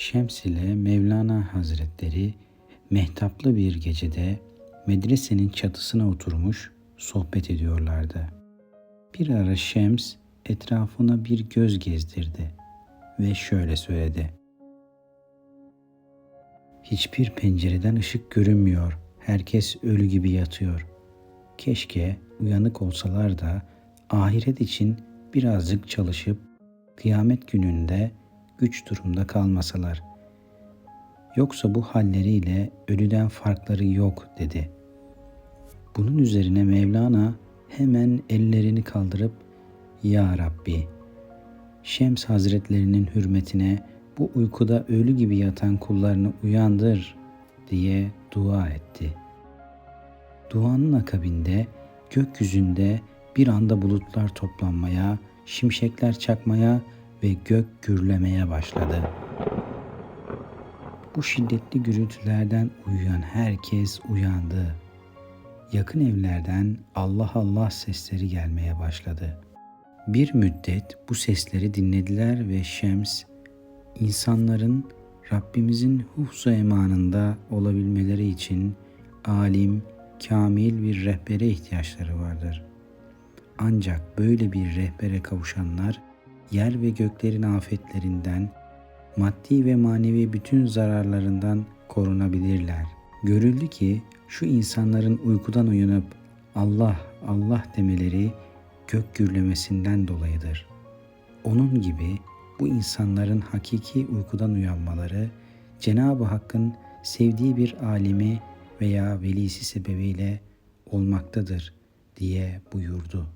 Şems ile Mevlana Hazretleri mehtaplı bir gecede medresenin çatısına oturmuş sohbet ediyorlardı. Bir ara Şems etrafına bir göz gezdirdi ve şöyle söyledi. Hiçbir pencereden ışık görünmüyor. Herkes ölü gibi yatıyor. Keşke uyanık olsalar da ahiret için birazcık çalışıp kıyamet gününde güç durumda kalmasalar. Yoksa bu halleriyle ölüden farkları yok dedi. Bunun üzerine Mevlana hemen ellerini kaldırıp Ya Rabbi Şems Hazretlerinin hürmetine bu uykuda ölü gibi yatan kullarını uyandır diye dua etti. Duanın akabinde gökyüzünde bir anda bulutlar toplanmaya, şimşekler çakmaya ve gök gürlemeye başladı. Bu şiddetli gürültülerden uyuyan herkes uyandı. Yakın evlerden Allah Allah sesleri gelmeye başladı. Bir müddet bu sesleri dinlediler ve Şems insanların Rabbimizin hufzu emanında olabilmeleri için alim, kamil bir rehbere ihtiyaçları vardır. Ancak böyle bir rehbere kavuşanlar yer ve göklerin afetlerinden, maddi ve manevi bütün zararlarından korunabilirler. Görüldü ki şu insanların uykudan uyanıp Allah Allah demeleri gök gürlemesinden dolayıdır. Onun gibi bu insanların hakiki uykudan uyanmaları Cenab-ı Hakk'ın sevdiği bir alimi veya velisi sebebiyle olmaktadır diye buyurdu.